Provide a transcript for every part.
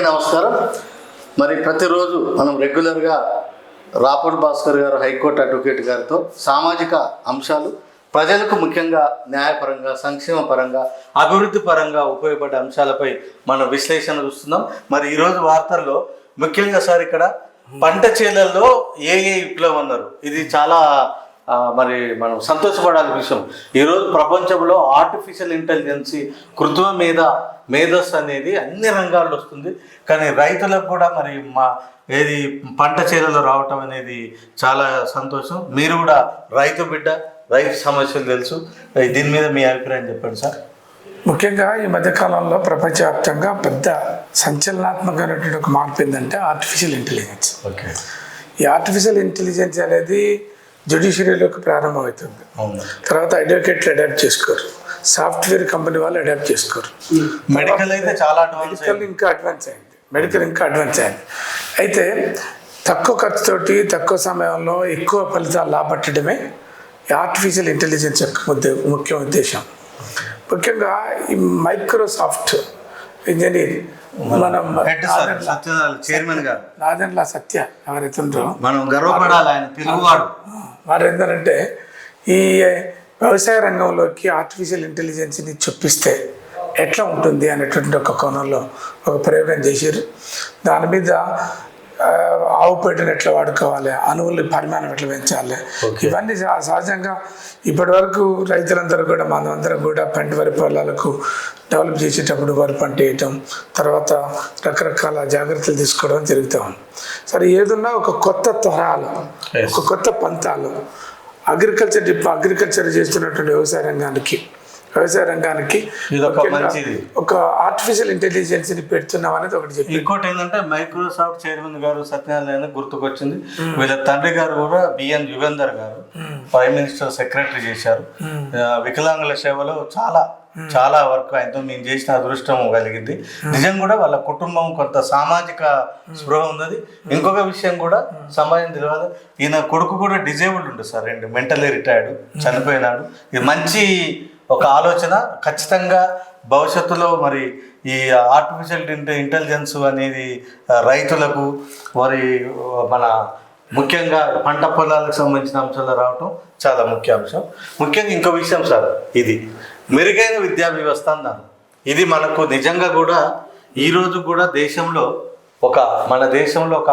అందరికీ నమస్కారం. మరి ప్రతిరోజు మనం రెగ్యులర్గా రాపూర్ భాస్కర్ గారు హైకోర్టు అడ్వకేట్ గారితో సామాజిక అంశాలు ప్రజలకు ముఖ్యంగా న్యాయపరంగా సంక్షేమ పరంగా అభివృద్ధి పరంగా ఉపయోగపడే అంశాలపై మనం విశ్లేషణ చూస్తున్నాం. మరి ఈరోజు వార్తల్లో ముఖ్యంగా సార్ ఇక్కడ పంట చేలల్లో ఏ ఏ విప్లవం అన్నారు? ఇది చాలా మరి మనం సంతోషపడాల్సిన విషయం. ఈరోజు ప్రపంచంలో ఆర్టిఫిషియల్ ఇంటెలిజెన్స్ కృత్రిమ మీద మేధస్సు అనేది అన్ని రంగాల్లో వస్తుంది. కానీ రైతులకు కూడా మరి మా ఏది పంట చేలలో రావటం అనేది చాలా సంతోషం. మీరు కూడా రైతు బిడ్డ రైతు సమస్యలు తెలుసు. దీని మీద మీ అభిప్రాయం చెప్పండి సార్. ముఖ్యంగా ఈ మధ్యకాలంలో ప్రపంచవ్యాప్తంగా పెద్ద సంచలనాత్మకమైనటువంటి ఒక మార్పు ఏంటంటే ఆర్టిఫిషియల్ ఇంటెలిజెన్స్ ఓకే. ఈ ఆర్టిఫిషియల్ ఇంటెలిజెన్స్ అనేది జుడిషియరీలోకి ప్రారంభమవుతుంది. తర్వాత అడ్వకేట్లు అడాప్ట్ చేసుకోరు. సాఫ్ట్వేర్ కంపెనీ వాళ్ళు అడాప్ట్ చేసుకోరు. మెడికల్ అయితే చాలా మెడికల్ ఇంకా అడ్వాన్స్ అయింది. మెడికల్ ఇంకా అడ్వాన్స్ అయింది. అయితే తక్కువ ఖర్చుతోటి తక్కువ సమయంలో ఎక్కువ ఫలితాలు లాభట్టడమే ఆర్టిఫిషియల్ ఇంటెలిజెన్స్ యొక్క ముద్ద ముఖ్య ఉద్దేశం. ముఖ్యంగా ఈ మైక్రోసాఫ్ట్ ఇంజనీర్ మనం హెడ్ సార్ సత్యనారాయణ చైర్మన్ గారు. నాదెండ్ల సత్య ఎవరైతే మనం గర్వపడాలి ఆయన తెలుగువాడు. వారు ఏంటంటే ఈ వ్యవసాయ రంగంలోకి ఆర్టిఫిషియల్ ఇంటెలిజెన్స్ని చొప్పిస్తే ఎట్లా ఉంటుంది అనేటువంటి ఒక కోణంలో ఒక ప్రయోగం చేశారు. దాని మీద ఆవు పేటను ఎట్లా వాడుకోవాలి అణువుల పరిమాణం ఎట్లా పెంచాలి? ఇవన్నీ సహ- సహజంగా ఇప్పటి వరకు రైతులందరూ కూడా మనమందరం కూడా పంట వరి పొలాలకు డెవలప్ చేసేటప్పుడు వరి పంట వేయటం తర్వాత రకరకాల జాగ్రత్తలు తీసుకోవడం జరుగుతూ ఉంది. సరే ఏదున్నా ఒక కొత్త తరాలు ఒక కొత్త పంతాలు అగ్రికల్చర్ అగ్రికల్చర్ చేస్తున్నటువంటి వ్యవసాయ రంగానికి వ్యవసాయ రంగానికి ఒక ఆర్టిఫిషియల్ ఇంటెలిజెన్స్ని పెడుతున్నాం అనేది ఒకటి చెప్పి ఇంకోటి ఏంటంటే మైక్రోసాఫ్ట్ చైర్మన్ గారు సత్యనారాయణ గుర్తుకొచ్చింది. వీళ్ళ తండ్రి గారు కూడా బిఎన్ యుగంధర్ గారు. ప్రైమ్ మినిస్టర్ సెక్రటరీ చేశారు. వికలాంగుల సేవలో చాలా చాలా వరకు ఆయనతో మేము చేసిన అదృష్టం కలిగింది. నిజం కూడా వాళ్ళ కుటుంబం కొంత సామాజిక స్పృహ ఉన్నది. ఇంకొక విషయం కూడా సమాజం తెలియాలి ఈయన కొడుకు కూడా డిజేబుల్డ్ ఉంటుంది సార్ రెండు. మెంటల్లీ రిటైర్డ్ చనిపోయినాడు. ఇది మంచి ఒక ఆలోచన. ఖచ్చితంగా భవిష్యత్తులో మరి ఈ ఆర్టిఫిషియల్ ఇంటెలిజెన్స్ అనేది రైతులకు మరి మన ముఖ్యంగా పంట పొలాలకు సంబంధించిన అంశాలు రావటం చాలా ముఖ్య అంశం. ముఖ్యంగా ఇంకో విషయం సార్ ఇది మెరుగైన విద్యా వ్యవస్థ అన్నాను ఇది మనకు నిజంగా కూడా ఈరోజు కూడా దేశంలో ఒక మన దేశంలో ఒక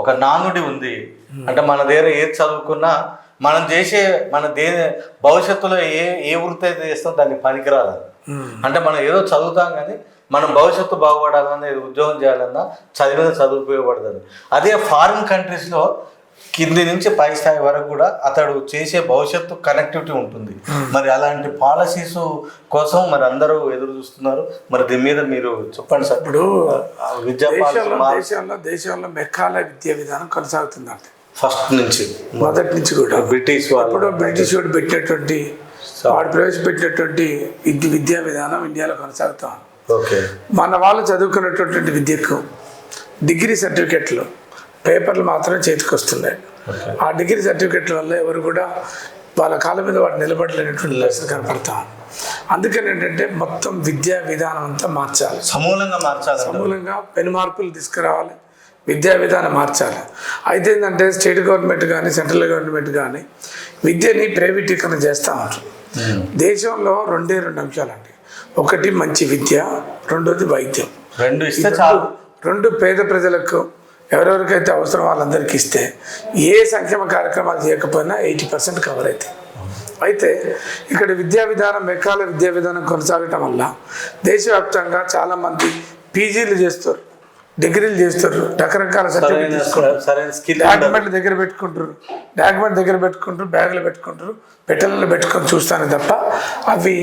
ఒక నానుడి ఉంది. అంటే మన దగ్గర ఏది చదువుకున్నా మనం చేసే మన దే భవిష్యత్తులో ఏ ఏ వృత్తి అయితే చేస్తాం దానికి పనికిరాదు అంటే మనం ఏదో చదువుతాం కానీ మనం భవిష్యత్తు బాగుపడాలన్నా ఏదో ఉద్యోగం చేయాలన్నా చదివిన చదువు ఉపయోగపడుతుంది అదే ఫారిన్ కంట్రీస్లో కింది నుంచి పై స్థాయి వరకు కూడా అతడు చేసే భవిష్యత్తు కనెక్టివిటీ ఉంటుంది. మరి అలాంటి పాలసీస్ కోసం మరి అందరూ ఎదురు చూస్తున్నారు. మరి దీని మీద మీరు చెప్పండి సార్. ఇప్పుడు విద్యా దేశంలో దేశంలో దేశంలో మెక్కాల విద్యా విధానం కొనసాగుతుందండి ఫస్ట్ నుంచి. మొదటి నుంచి కూడా. బ్రిటిష్ వాళ్ళు బ్రిటిష్ వాడు పెట్టినటువంటి వాడు ప్రవేశపెట్టినటువంటి విద్య విద్యా విధానం ఇండియాలో కొనసాగుతా. ఓకే. మన వాళ్ళు చదువుకున్నటువంటి విద్యకు డిగ్రీ సర్టిఫికెట్లు పేపర్లు మాత్రమే చేతికి వస్తున్నాయి. ఆ డిగ్రీ సర్టిఫికెట్ల వల్ల ఎవరు కూడా వాళ్ళ కాళ్ళ మీద వాడు నిలబడలేనటువంటి పరిస్థితి కనపడతాం అందుకని ఏంటంటే మొత్తం విద్యా విధానం అంతా మార్చాలి. సమూలంగా మార్చాలి సమూలంగా పెను మార్పులు తీసుకురావాలి. విద్యా విధానం మార్చాలి. అయితే ఏంటంటే స్టేట్ గవర్నమెంట్ కానీ సెంట్రల్ గవర్నమెంట్ కానీ విద్యని ప్రైవేటీకరణ చేస్తూ ఉంటారు దేశంలో రెండే రెండు అంశాలండి. ఒకటి మంచి విద్య రెండోది వైద్యం. రెండు ఇస్తే చాలు. రెండు పేద ప్రజలకు ఎవరెవరికైతే అవసరం వాళ్ళందరికీ ఇస్తే ఏ సంక్షేమ కార్యక్రమాలు చేయకపోయినా ఎయిటీ పర్సెంట్ కవర్ అవుతాయి. అయితే ఇక్కడ విద్యా విధానం మెకాల విద్యా విధానం కొనసాగటం వల్ల దేశవ్యాప్తంగా చాలామంది పీజీలు చేస్తారు. డిగ్రీలు చేస్తారు. రకరకాల సర్టిఫికేట్ డాక్యుమెంట్లు దగ్గర పెట్టుకుంటారు. డాక్యుమెంట్ దగ్గర పెట్టుకుంటారు బ్యాగులు పెట్టుకుంటారు పెట్టెలలో పెట్టుకొని చూస్తాను తప్ప అవి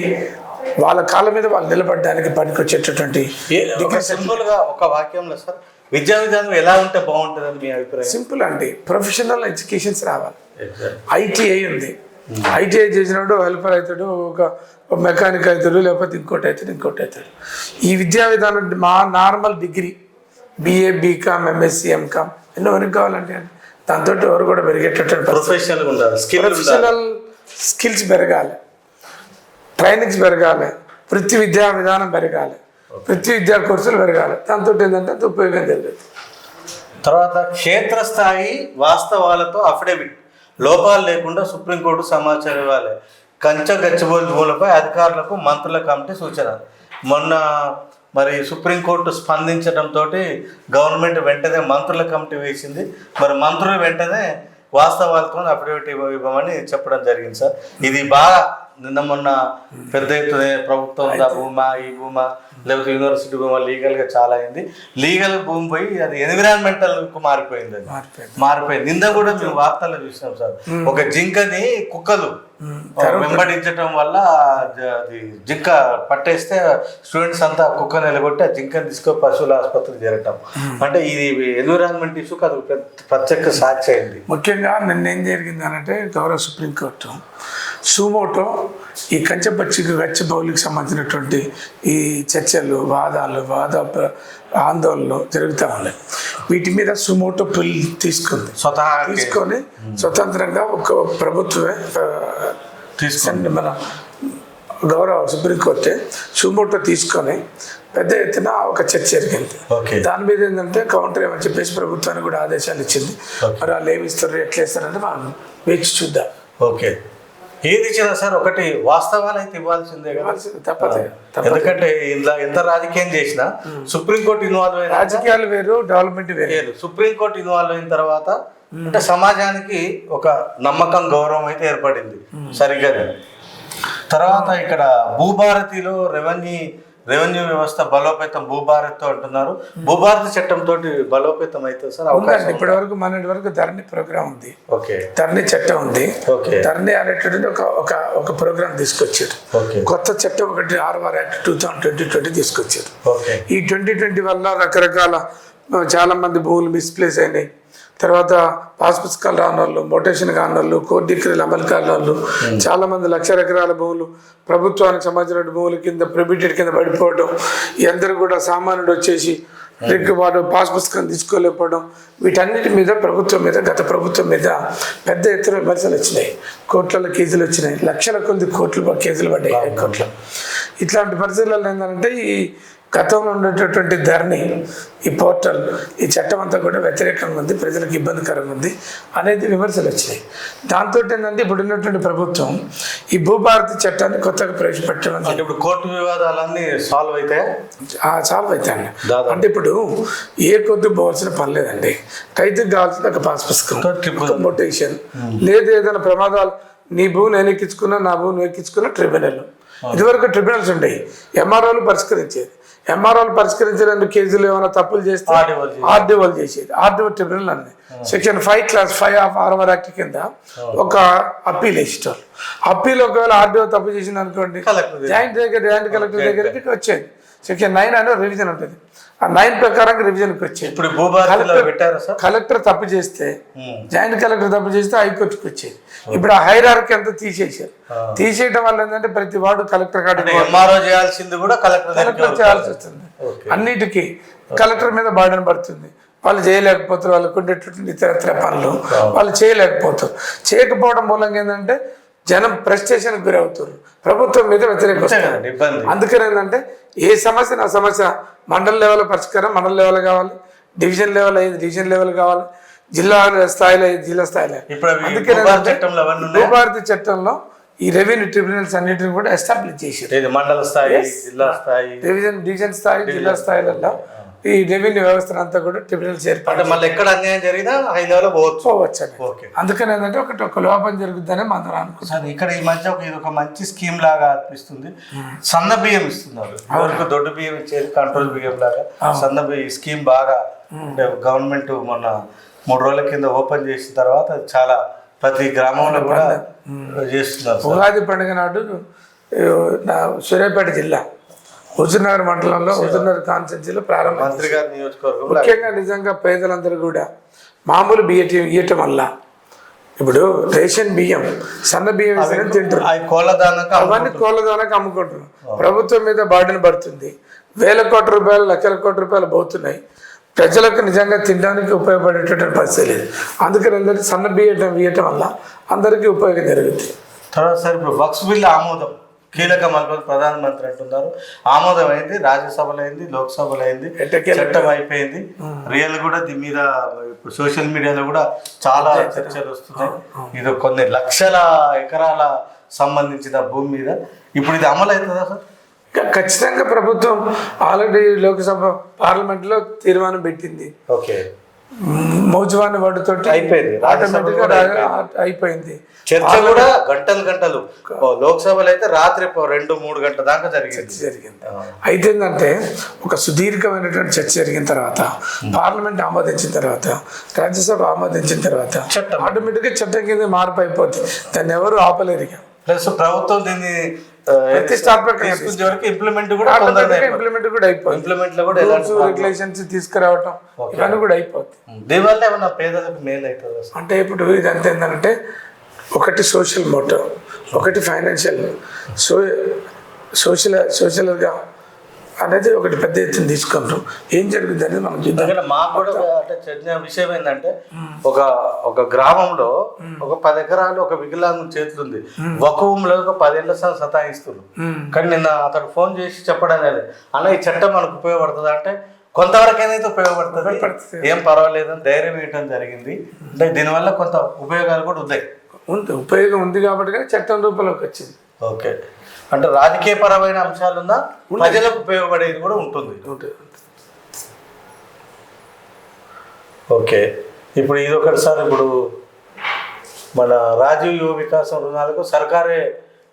వాళ్ళ కాళ్ళ మీద వాళ్ళు నిలబడడానికి పనికొచ్చేటటువంటి ఒక సింపుల్గా ఒక వాక్యంలో సార్ విద్యా విధానం ఎలా ఉంటే బాగుంటుందని మీ అభిప్రాయం? సింపుల్ అండి. ప్రొఫెషనల్ ఎడ్యుకేషన్స్ రావాలి. ఐటీఐ ఉంది. ఐటీఐ చేసినప్పుడు హెల్పర్ అవుతాడు ఒక మెకానిక్ అవుతాడు లేకపోతే ఇంకోటి అవుతాడు ఇంకోటి అవుతాడు. ఈ విద్యా విధానం మా normal degree BA BCom MSc MCom ఎన్నో వరకు కావాలంటే దాంతో ఎవరు కూడా పెరిగేటటువంటి పరిస్థితి. ప్రొఫెషనల్ స్కిల్స్ పెరగాలి. ట్రైనింగ్స్ పెరగాలి. వృత్తి విద్యా విధానం పెరగాలి. ప్రతి విద్యా కోర్సులు పెరగాలి. దాంతో ఏంటంటే అంత ఉపయోగం జరుగుతుంది తర్వాత క్షేత్రస్థాయి వాస్తవాలతో అఫిడవిట్ లోపాలు లేకుండా సుప్రీంకోర్టు సమాచారం ఇవ్వాలి. కంచ గచ్చిబౌలి భూములపై అధికారులకు మంత్రుల కమిటీ సూచన. మొన్న మరి సుప్రీంకోర్టు స్పందించడంతో గవర్నమెంట్ వెంటనే మంత్రుల కమిటీ వేసింది. మరి మంత్రులు వెంటనే వాస్తవాలతో అఫిడవిట్ ఇవ్వ ఇవ్వమని చెప్పడం జరిగింది సార్. ఇది బాగా నిన్న మొన్న పెద్ద ఎత్తున ప్రభుత్వం భూమా ఈ భూమా లేకపోతే యూనివర్సిటీ భూమా లీగల్గా చాలా అయింది. లీగల్ భూమి పోయి అది ఎన్విరాన్మెంటల్కు మారిపోయింది అది. మారిపోయింది. మారిపోయింది. నిన్న కూడా మేము వార్తల్లో చూసినాం సార్. ఒక జింకని కుక్కలు వెంబడించడం వల్ల జింక పట్టేస్తే స్టూడెంట్స్ అంతా కుక్కను నిలగొట్టి ఆ జింకని తీసుకొని పశువుల ఆసుపత్రికి చేరటం. అంటే ఇది ఎన్విరాన్మెంట్ ఇష్యూకి అది పెద్ద ప్రత్యేక సాక్షి అయింది ముఖ్యంగా నిన్న ఏం జరిగింది అనంటే గౌరవ సుప్రీంకోర్టు సుమోటో ఈ కంచెపచ్చికి గచ్చిబౌలికి సంబంధించినటువంటి ఈ చర్చలు వాదాలు వాద ఆందోళనలు జరుగుతూ ఉన్నాయి. వీటి మీద సుమోటో పిల్ తీసుకుంది. స్వతహా తీసుకొని స్వతంత్రంగా ఒక ప్రభుత్వమే తీసుకుంది. మన గౌరవ సుప్రీంకోర్టే సుమోటో తీసుకొని పెద్ద ఎత్తున ఒక చర్చ జరిగింది. దాని మీద ఏంటంటే కౌంటర్ ఏమని చెప్పేసి ప్రభుత్వానికి కూడా ఆదేశాలు ఇచ్చింది. మరి వాళ్ళు ఏమి ఇస్తారు ఎట్లా ఇస్తారంటే మనం వేచి చూద్దాం. ఓకే. ఏది ఇచ్చినా సార్ ఒకటి వాస్తవాలు అయితే ఇవ్వాల్సిందే తప్పదు ఎందుకంటే ఇందులో ఎంత రాజకీయం చేసినా సుప్రీంకోర్టు ఇన్వాల్వ్ అయిన రాజకీయాలు వేరు డెవలప్మెంట్ వేరు. సుప్రీంకోర్టు ఇన్వాల్వ్ అయిన తర్వాత అంటే సమాజానికి ఒక నమ్మకం గౌరవం అయితే ఏర్పడింది సరిగ్గా తర్వాత ఇక్కడ భూభారతిలో రెవెన్యూ రెవెన్యూ వ్యవస్థ బలోపేతం భూభారతితో అంటున్నారు. భూభారతి చట్టం తోటి బలోపేతం అయితే సార్ అవకాశం ఇప్పటి వరకు మొన్నటి వరకు ధరణి ప్రోగ్రామ్ ఉంది. ఓకే. ధరణి చట్టం ఉంది. ఓకే. ధరణి అనేటువంటి ఒక ఒక ఒక ప్రోగ్రామ్ తీసుకొచ్చారు. కొత్త చట్టం ఒకటి RR act two thousand twenty twenty తీసుకొచ్చారు. ఈ ట్వంటీ ట్వంటీ వల్ల రకరకాల చాలా మంది భూములు మిస్ప్లేస్ అయినాయి. తర్వాత పాస్ పుస్తకాలు రాని వాళ్ళు మొటేషన్ కాని వాళ్ళు కోర్టు డిగ్రీలు అమలు కాని వాళ్ళు చాలా మంది లక్ష ఎకరాల భూములు ప్రభుత్వానికి సంబంధించిన భూముల కింద ప్రిబిటెడ్ కింద పడిపోవడం అందరూ కూడా సామాన్యుడు వచ్చేసి రిక్ వాడు పాస్ పుస్తకం తీసుకోలేకపోవడం వీటన్నిటి మీద ప్రభుత్వం మీద గత ప్రభుత్వం మీద పెద్ద ఎత్తున విమర్శలు వచ్చినాయి. కోట్ల కేసులు వచ్చినాయి. లక్షల కొద్ది కోట్లు కేసులు పడ్డాయి హైకోర్టులో ఇట్లాంటి పరిస్థితులలో ఏంటంటే ఈ గతంలో ఉండేటటువంటి ధరణి ఈ పోర్టల్ ఈ చట్టం అంతా కూడా వ్యతిరేకంగా ఉంది ప్రజలకు ఇబ్బందికరంగా ఉంది అనేది విమర్శలు వచ్చినాయి. దాంతో ఏంటంటే ఇప్పుడు ఉన్నటువంటి ప్రభుత్వం ఈ భూభారతి చట్టాన్ని కొత్తగా ప్రవేశపెట్టడం అంటే ఇప్పుడు కోర్టు వివాదాలన్నీ సాల్వ్ అయితే? సాల్వ్ అవుతాయండి. అంటే ఇప్పుడు ఏ కొద్ది పోవాల్సిన పని లేదండి. రైతుకు కావాల్సిన ఒక పాస్ పుస్తకం మొటేషన్ లేదు ఏదైనా ప్రమాదాలు నీ భూ నేను ఎక్కించుకున్నా నా భూ నువ్వు ఎక్కించుకున్నా ట్రిబ్యునల్. ఇదివరకు ట్రిబ్యునల్స్ ఉండేవి. ఎంఆర్ఓలు పరిష్కరించేది. ఎంఆర్ఓలు పరిష్కరించడానికి కేసులు ఏమైనా తప్పులు చేస్తే. ఆర్డీఓలు చేసేది. ఆర్డీఓ ట్రిబ్యునల్ అన్ని section five clause five of armour act కింద ఒక అప్పీల్ వేసేటోళ్ళు. అప్పీల్ ఒకవేళ ఆర్డీఓ తప్పు చేసింది అనుకోండి జాయింట్ దగ్గర జాయింట్ కలెక్టర్ దగ్గరికి వచ్చేది. సెక్షన్ నైన్ అనే రివిజన్ ఉంటుంది. ఆ నైన్ ప్రకారం రివిజన్కి వచ్చేది. ఇప్పుడు కలెక్టర్ తప్పు చేస్తే. జాయింట్ కలెక్టర్ తప్పు చేస్తే హైకోర్టుకి వచ్చేది. ఇప్పుడు ఆ హైరార్కి అంతా తీసేసారు తీసేయడం వల్ల ఏంటంటే ప్రతి వాడు కలెక్టర్ ఎంఆర్ఓ చేయాల్సింది కూడా కలెక్టర్ చేయాల్సి వస్తుంది. అన్నిటికీ కలెక్టర్ మీద బాధ్యత పడుతుంది. వాళ్ళు చేయలేకపోతారు వాళ్ళకు ఉండేటటువంటి ఇతరత్ర పనులు వాళ్ళు చేయలేకపోతారు. చేయకపోవడం మూలంగా ఏంటంటే జనం ప్రెస్టేషన్కి గురవుతారు ప్రభుత్వం మీద వ్యతిరేకం అంతే వస్తుంది. కదండి ఇబ్బంది. అందుకని ఏంటంటే ఏ సమస్య నా సమస్య మండల లెవెల్ పరిష్కారం మండల లెవెల్ కావాలి. డివిజన్ లెవెల్ అయ్యేది డివిజన్ లెవెల్ కావాలి. జిల్లా స్థాయిలో అయ్యేది జిల్లా స్థాయిలో అందుకని భూభారతి చట్టంలో ఈ రెవెన్యూ ట్రిబ్యునల్స్ అన్నిటిని కూడా ఎస్టాబ్లిష్ చేశారు. ఇది మండల స్థాయి జిల్లా స్థాయి? డివిజన్ డివిజన్ స్థాయి జిల్లా స్థాయిలలో ఈ రెవెన్యూ వ్యవస్థను అంతా కూడా ట్రిబ్యునల్స్ ఏర్పాటు మళ్ళీ ఎక్కడ అన్యాయం జరిగినా హై లెవెల్ పోవచ్చు పోవచ్చు ఓకే. అందుకని ఏంటంటే ఒకటి ఒక లోపం జరుగుతుందని మనం అనుకుంటాం ఇక్కడ ఈ మధ్య ఒక ఇది ఒక మంచి స్కీమ్ లాగా అనిపిస్తుంది. సన్న బియ్యం ఇస్తున్నారు. ఇదివరకు దొడ్డు బియ్యం ఇచ్చేది కంట్రోల్ బియ్యం లాగా. సన్న బియ్యం ఈ స్కీమ్ బాగా గవర్నమెంట్ మొన్న మూడు రోజుల కింద ఓపెన్ చేసిన తర్వాత చాలా ప్రతి గ్రామంలో కూడా చేస్తున్నారు ఉగాది పండుగ నాడు నా సూర్యాపేట జిల్లా హుజూర్నగర్ మండలంలో హుజూర్నగర్ కాన్స్టెన్సీలో ప్రారంభం ముఖ్యంగా నిజంగా పేదలందరూ కూడా మామూలు బియ్యం ఇయ్యటం వల్ల ఇప్పుడు రేషన్ బియ్యం సన్న బియ్యం తింటారు అవన్నీ కోళ్ళ ద్వారాకి అమ్ముకుంటున్నారు. ప్రభుత్వం మీద బాడీని పడుతుంది. వేల కోట్ల రూపాయలు లక్షల కోట్ల రూపాయలు పోతున్నాయి. ప్రజలకు నిజంగా తినడానికి ఉపయోగపడేటటువంటి పరిస్థితి లేదు. అందుకని అందరికీ సన్న బియ్యటం బియ్యటం వల్ల అందరికీ ఉపయోగం జరుగుతుంది. తర్వాత సార్ ఇప్పుడు బక్స్ బిల్ ఆమోదం. కీలక మలుపులు ప్రధానమంత్రి అంటున్నారు. ఆమోదం అయింది రాజ్యసభలో అయింది లోక్సభలో అయింది చట్టం అయిపోయింది. రియల్ కూడా దీని మీద ఇప్పుడు సోషల్ మీడియాలో కూడా చాలా చర్చలు వస్తున్నాయి. ఇది కొన్ని లక్షల ఎకరాల సంబంధించిన భూమి మీద. ఇప్పుడు ఇది అమలు అవుతుందా సార్? ఖచ్చితంగా ప్రభుత్వం ఆల్రెడీ లోక్సభ పార్లమెంట్లో తీర్మానం పెట్టింది. ఓకే. మౌజవాని వాటితోటి అయిపోయింది. ఆటోమేటిక్గా అయిపోయింది. చర్చ కూడా గంటలు గంటలు. లోక్సభలో అయితే రాత్రి రెండు మూడు గంటల దాకా జరిగింది. జరిగింది. అయితే ఏంటంటే ఒక సుదీర్ఘమైనటువంటి చర్చ జరిగిన తర్వాత పార్లమెంట్ ఆమోదించిన తర్వాత రాజ్యసభ ఆమోదించిన తర్వాత చట్టం. ఆటోమేటిక్గా చట్టం కింద మార్పు అయిపోతుంది దాన్ని ఎవరు ఆపలేరు ప్లస్ ప్రభుత్వం దీన్ని ఇంప్లిమెంట్ కూడా. ఇంప్లిమెంట్ కూడా ఇంప్లిమెంట్లో కూడా రెగ్యులేషన్స్ తీసుకురావటం ఇవన్నీ కూడా అయిపోతుంది దీనివల్ల ఏమన్నా పేదలకు మేలు అవుతుంది అంటే ఇప్పుడు ఇదంతా ఏంటంటే ఒకటి సోషల్ మోటో ఒకటి ఫైనాన్షియల్ సో సోషల్ సోషల్గా అనేది ఒకటి పెద్ద ఎత్తున తీసుకుంటాం. ఏం జరుగుతుంది అనేది మనం చూద్దాం. మాకు కూడా అంటే చర్చ విషయం ఏంటంటే ఒక ఒక గ్రామంలో ఒక పది ఎకరాలు ఒక వికలాంగు చేతులు ఉంది ఒక భూమిలో ఒక పదేళ్ళ సార్ సతాయిస్తున్నారు. కానీ నిన్న అతడు ఫోన్ చేసి చెప్పడం లేదు. అన్న ఈ చట్టం మనకు ఉపయోగపడుతుంది? అంటే కొంతవరకైనా ఉపయోగపడుతుంది. ఏం పర్వాలేదు అని ధైర్యం ఇవ్వడం జరిగింది. అంటే దీనివల్ల కొంత ఉపయోగాలు కూడా ఉన్నాయి. ఉంది. ఉపయోగం ఉంది కాబట్టి చట్టం రూపంలోకి వచ్చింది. ఓకే. అంటే రాజకీయపరమైన అంశాలున్నా ప్రజలకు ఉపయోగపడేది కూడా ఉంటుంది. ఓకే. ఇప్పుడు ఇది ఒకటి సార్ ఇప్పుడు మన రాజీవ్ యువ వికాసం రుణాలకు సర్కారే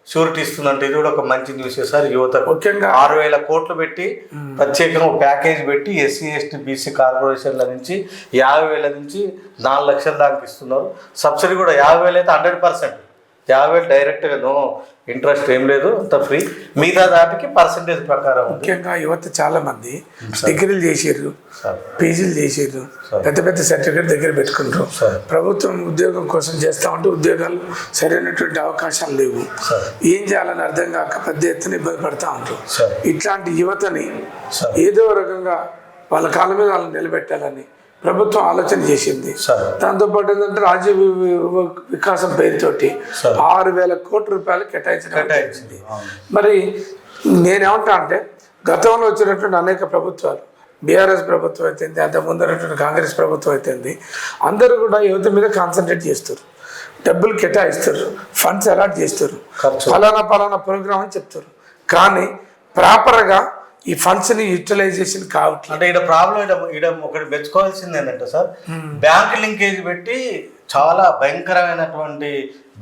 షూరిటీ ఇస్తుందంటే ఇది కూడా ఒక మంచి న్యూస్ సార్. యువతకు ముఖ్యంగా ఆరు వేల కోట్లు పెట్టి ప్రత్యేకంగా ఒక ప్యాకేజ్ పెట్టి ఎస్సీ ఎస్టీ బీసీ కార్పొరేషన్ల నుంచి యాభై వేల నుంచి నాలుగు లక్షల దాకా ఇస్తున్నారు. సబ్సిడీ కూడా యాభై వేలు అయితే హండ్రెడ్ పర్సెంట్. యాభై డైరెక్ట్గా నో ఇంట్రెస్ట్ ఏం లేదు అంత ఫ్రీ మిగతా దాటికి పర్సంటేజ్ ప్రకారం ముఖ్యంగా యువత చాలా మంది డిగ్రీలు చేసిర్రు సార్ పీజీలు చేసిర్రు సరే. పెద్ద పెద్ద సర్టిఫికేట్ దగ్గర పెట్టుకుంటారు. ప్రభుత్వం ఉద్యోగం కోసం చేస్తామంటే ఉద్యోగాలు సరైనటువంటి అవకాశాలు లేవు. ఏం చేయాలని అర్థం కాక పెద్ద ఎత్తున ఇబ్బంది పడతా ఉంటారు. ఇట్లాంటి యువతని. ఏదో రకంగా వాళ్ళ కాళ్ళ మీద వాళ్ళని నిలబెట్టాలని ప్రభుత్వం ఆలోచన చేసింది. దాంతోపాటు ఏంటంటే రాజ్య వికాసం పేరుతోటి. ఆరు వేల కోట్ల రూపాయలు కేటాయించింది. మరి నేనేమంటా అంటే గతంలో వచ్చినటువంటి అనేక ప్రభుత్వాలు బీఆర్ఎస్ ప్రభుత్వం అయితేంది అంత ముందు ఉన్నటువంటి కాంగ్రెస్ ప్రభుత్వం అయితేంది అందరూ కూడా యువత మీద కాన్సన్ట్రేట్ చేస్తారు డబ్బులు కేటాయిస్తారు ఫండ్స్ అలాట్ చేస్తారు. ఫలానా ఫలానా ప్రోగ్రామ్ అని చెప్తారు కానీ ప్రాపర్గా ఈ ఫండ్స్ని యూటిలైజేషన్ కావట్లేదు. అంటే ఇక్కడ ప్రాబ్లం ఇక్కడ ఒకటి మెచ్చుకోవాల్సింది ఏంటంటే సార్ బ్యాంక్ లింకేజ్ పెట్టి చాలా భయంకరమైనటువంటి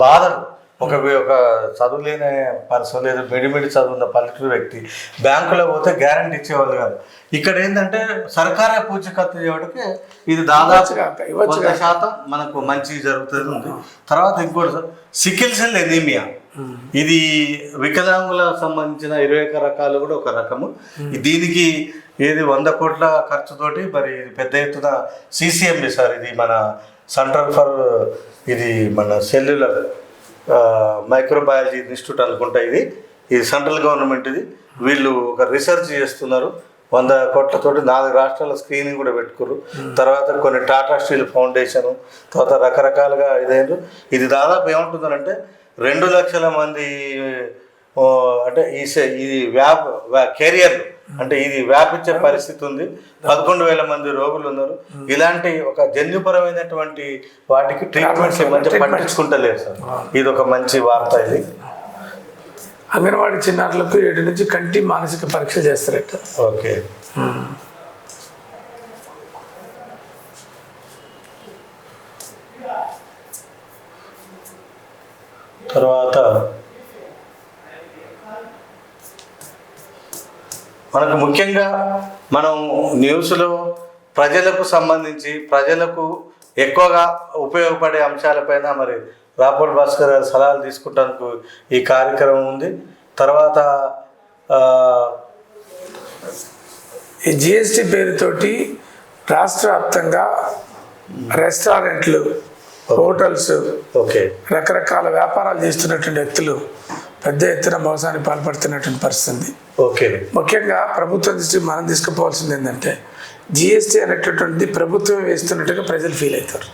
బాధలు. ఒక ఒక చదువులేని పర్సన్ లేదా మిడిమిడి చదువున్న పల్లెటూరు వ్యక్తి బ్యాంకులో పోతే గ్యారంటీ ఇచ్చేవాళ్ళు కాదు. ఇక్కడ ఏంటంటే సర్కారే పూచకత్తు చేయడానికి ఇది దాదాపు శాతం మనకు మంచి జరుగుతుంది. ఉంది తర్వాత ఇంకోటి సార్ సికిల్ సెల్ ఎనీమియా. ఇది వికలాంగుల సంబంధించిన ఇరవై ఒక్క రకాలు కూడా ఒక రకము. దీనికి ఏది వంద కోట్ల ఖర్చుతోటి మరి పెద్ద ఎత్తున సిసిఎంబి సార్ ఇది మన సెంటర్ ఫర్ ఇది మన సెల్యులర్ మైక్రోబయాలజీ ఇన్స్టిట్యూట్ అనుకుంటా ఇది. ఇది సెంట్రల్ గవర్నమెంట్ ఇది. వీళ్ళు ఒక రీసెర్చ్ చేస్తున్నారు. వంద కోట్లతోటి నాలుగు రాష్ట్రాల స్క్రీనింగ్ కూడా పెట్టుకున్నారు తర్వాత కొన్ని టాటా స్టీల్ ఫౌండేషన్ తర్వాత రకరకాలుగా ఇదైంది. ఇది దాదాపు ఏమంటుందంటే రెండు లక్షల మంది అంటే ఈ ఇది వ్యాప్ కెరియర్ అంటే ఇది వ్యాపించే పరిస్థితి ఉంది. పదకొండు వేల మంది రోగులు ఉన్నారు. ఇలాంటి ఒక జన్యుపరమైనటువంటి వాటికి ట్రీట్మెంట్స్ మంచి పట్టించుకుంటలేరు సార్. ఇది ఒక మంచి వార్త ఇది. అంగన్వాడీ చిన్నారులకు ఏడు నుంచి కంటి మానసిక పరీక్షలు చేస్తారట. ఓకే తర్వాత మనకు ముఖ్యంగా మనం న్యూస్లో ప్రజలకు సంబంధించి ప్రజలకు ఎక్కువగా ఉపయోగపడే అంశాలపైన మరి రాపోల్ భాస్కర్ సలహాలు తీసుకుంటానికి ఈ కార్యక్రమం ఉంది. తర్వాత జిఎస్టి పేరుతోటి రాష్ట్ర వ్యాప్తంగా రెస్టారెంట్లు హోటల్స్ ఓకే. రకరకాల వ్యాపారాలు చేస్తున్నటువంటి వ్యక్తులు పెద్ద ఎత్తున మోసానికి పాల్పడుతున్నటువంటి పరిస్థితి. ఓకే. ముఖ్యంగా ప్రభుత్వం దృష్టికి మనం తీసుకుపోవాల్సింది ఏంటంటే జిఎస్టీ అనేటటువంటిది ప్రభుత్వం వేస్తున్నట్టుగా ప్రజలు ఫీల్ అవుతారు.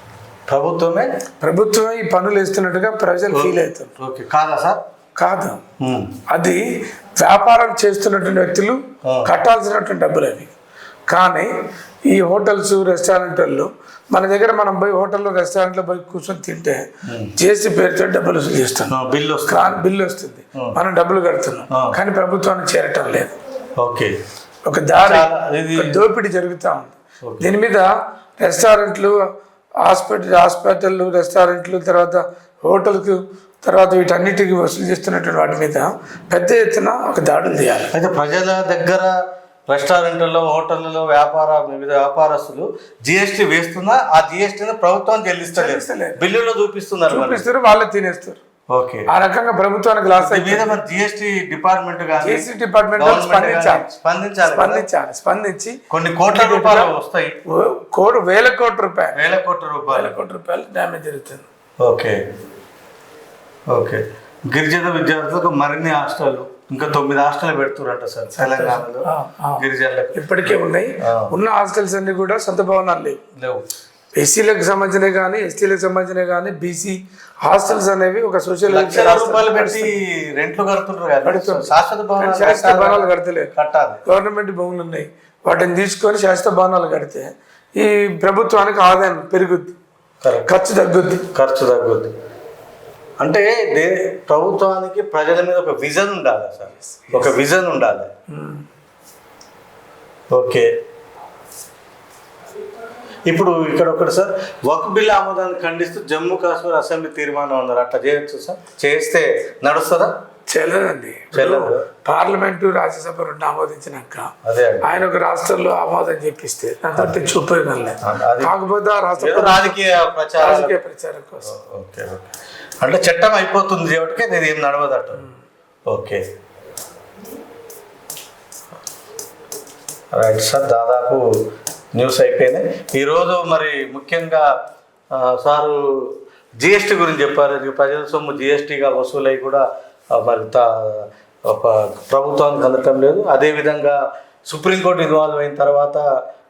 ప్రభుత్వమే? ప్రభుత్వమే ఈ పనులు వేస్తున్నట్టుగా ప్రజలు ఫీల్ అవుతారు. ఓకే. కాదా సార్? కాదు. అది వ్యాపారం చేస్తున్నటువంటి వ్యక్తులు. కట్టాల్సినటువంటి డబ్బులు అవి. కానీ ఈ హోటల్స్ రెస్టారెంట్లో మన దగ్గర మనం పోయి హోటల్లో రెస్టారెంట్లో పోయి కూర్చొని తింటే చేసి పేరుతో డబ్బులు వసూలు చేస్తున్నాం బిల్లు వస్తుంది. బిల్లు వస్తుంది. మనం డబ్బులు కడుతున్నాం. కానీ ప్రభుత్వానికి చేరటం లేదు. ఓకే. ఒక దారి దోపిడీ జరుగుతూ ఉంది. దీని మీద రెస్టారెంట్లు హాస్పిటల్ హాస్పిటల్ రెస్టారెంట్లు తర్వాత హోటల్కు తర్వాత వీటన్నిటికీ వసూలు చేస్తున్నటువంటి వాటి మీద పెద్ద ఎత్తున ఒక దాడులు చేయాలి. అయితే ప్రజల దగ్గర రెస్టారెంట్లలో హోటళ్ళలో వ్యాపార వివిధ వ్యాపారస్తులు జిఎస్టీ వేస్తున్నా ఆ జిఎస్టీని ప్రభుత్వం చెల్లిస్తలేదు. బిల్లులో చూపిస్తున్నారు చూపిస్తారు వాళ్ళే తినేస్తారు. ఓకే. ఆ రకంగా ప్రభుత్వానికి లాస్ మీద మరి జిఎస్టీ డిపార్ట్మెంట్ జేసీ డిపార్ట్మెంట్ స్పందించాలి. స్పందించాలి స్పందించి కొన్ని కోట్ల రూపాయలు వస్తాయి. కోటి వేల కోట్ల రూపాయలు. వేల కోట్ల రూపాయలు. కోట్ల రూపాయలు డ్యామేజ్ జరుగుతుంది. ఓకే. ఓకే. గిరిజన విద్యార్థులకు మరిన్ని హాస్టల్ ఇంకా తొమ్మిది హాస్టల్ పెడుతురంట సార్ తెలంగాణలో. గిరిజనులకు. ఇప్పటికే ఉన్నాయి. ఉన్న హాస్టల్స్ అన్ని కూడా సొంత భవనాలు లేవు. లేవు. ఎస్సీలకు సంబంధించినవి కానీ ఎస్టీలకు సంబంధించినవి కానీ బీసీ హాస్టల్స్ అనేవి ఒక సోషల్ రూపాయలు పెట్టి రెంట్లు కడుతుంటారు శాశ్వత భవనాలు శాశ్వత కట్టాలి. భవనాలు కడతలేరు కట్టాలి. గవర్నమెంట్ భూములు ఉన్నాయి. వాటిని తీసుకొని శాశ్వత భవనాలు కడితే ఈ ప్రభుత్వానికి ఆదాయం పెరుగుద్ది. ఖర్చు తగ్గుద్ది. ఖర్చు తగ్గుద్ది. అంటే దే ప్రభుత్వానికి ప్రజల మీద ఒక విజన్ ఉండాలి సార్. ఒక విజన్ ఉండాలి. ఓకే. ఇప్పుడు ఇక్కడ ఒకటి సార్ వక్ బిల్ ఆమోదాన్ని ఖండిస్తూ జమ్మూ కాశ్మీర్ అసెంబ్లీ తీర్మానం ఉన్నారు అట్లా చేయొచ్చు సార్? చేస్తే నడుస్తుందా? చెల్లదండి. చెల్లదు. పార్లమెంటు రాజ్యసభ రెండు ఆమోదించినాక ఆయన ఒక రాష్ట్రంలో ఆమోదం చెప్పిస్తే దాంతో అది. కాకపోతే ఆ రాష్ట్ర రాజకీయ ప్రచారం రాజకీయ ప్రచారం కోసం. అంటే చట్టం అయిపోతుంది కాబట్టి ఇది ఏం నడవదట. ఓకే. రైట్ సార్ దాదాపు న్యూస్ అయిపోయింది. ఈరోజు మరి ముఖ్యంగా సారు జిఎస్టీ గురించి చెప్పారు. ప్రజల సొమ్ము జిఎస్టీగా వసూలై కూడా మరి తా- ప్రభుత్వానికి అందటం లేదు. అదేవిధంగా సుప్రీంకోర్టు ఇన్వాల్వ్ అయిన తర్వాత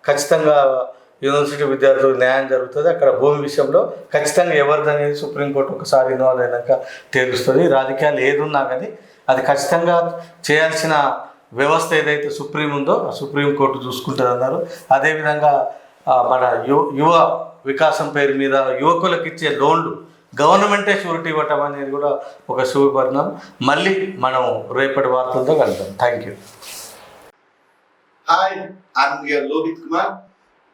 ఖచ్చితంగా యూనివర్సిటీ విద్యార్థులకు న్యాయం జరుగుతుంది. అక్కడ భూమి విషయంలో ఖచ్చితంగా ఎవరిదనేది సుప్రీంకోర్టు ఒకసారి ఇన్వాల్వ్ అయినాక తేలుస్తుంది. రాజకీయాలు ఏదున్నా కానీ అది ఖచ్చితంగా చేయాల్సిన వ్యవస్థ ఏదైతే సుప్రీం ఉందో ఆ సుప్రీం కోర్టు చూసుకుంటుంది అన్నారు అదేవిధంగా మన యువ యువ వికాసం పేరు మీద యువకులకు ఇచ్చే లోన్లు గవర్నమెంటే షూరిటీ ఇవ్వటం అనేది కూడా ఒక శుభవర్ణం మళ్ళీ మనం రేపటి వార్తలతో కలుద్దాం. Thank you hi ఆర్మియర్ Lohith Kumar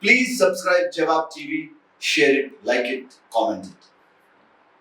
please subscribe Jawab TV share it like it comment it